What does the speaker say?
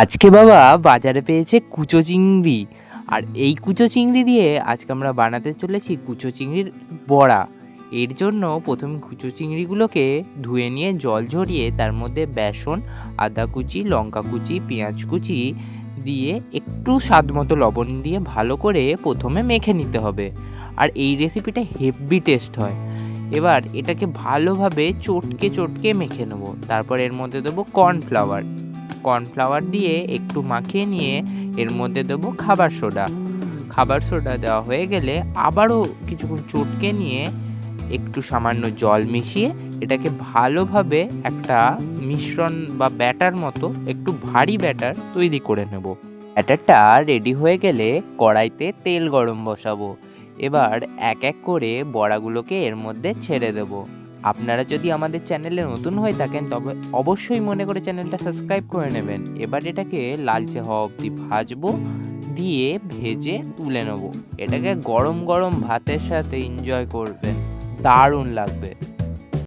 আজকে বাবা বাজারে পেয়েছে কুচো চিংড়ি। আর এই কুচো চিংড়ি দিয়ে আজকে আমরা বানাতে চলেছি কুচো চিংড়ির বড়া। এর জন্য প্রথমে কুচো চিংড়িগুলোকে ধুয়ে নিয়ে জল ঝরিয়ে তার মধ্যে বেসন, আদা কুচি, লঙ্কা কুচি, পেঁয়াজ কুচি দিয়ে একটু স্বাদ মতো লবণ দিয়ে ভালো করে প্রথমে মেখে নিতে হবে। আর এই রেসিপিটা হেভি টেস্ট হয়। এবার এটাকে ভালোভাবে চটকে চটকে মেখে নেব। তারপর এর মধ্যে দেবো কর্নফ্লাওয়ার কর্নফ্লাওয়ার দিয়ে একটু মাখিয়ে নিয়ে এর মধ্যে দেবো খাবার সোডা। খাবার সোডা দেওয়া হয়ে গেলে আবারও কিছুক্ষণ চটকে নিয়ে একটু সামান্য জল মিশিয়ে এটাকে ভালোভাবে একটা মিশ্রণ বা ব্যাটার মতো, একটু ভারী ব্যাটার তৈরি করে নেব। ব্যাটারটা রেডি হয়ে গেলে কড়াইতে তেল গরম বসাবো। এবার এক এক করে বড়াগুলোকে এর মধ্যে ছেড়ে দেবো। আপনারা যদি আমাদের চ্যানেলে নতুন হয়ে থাকেন, তবে অবশ্যই মনে করে চ্যানেলটা সাবস্ক্রাইব করে নেবেন। এবার এটাকে লালচে হওয়া অবধি ভাজবো, দিয়ে ভেজে তুলে নেব। এটাকে গরম গরম ভাতের সাথে এনজয় করবেন। দারুণ লাগবে।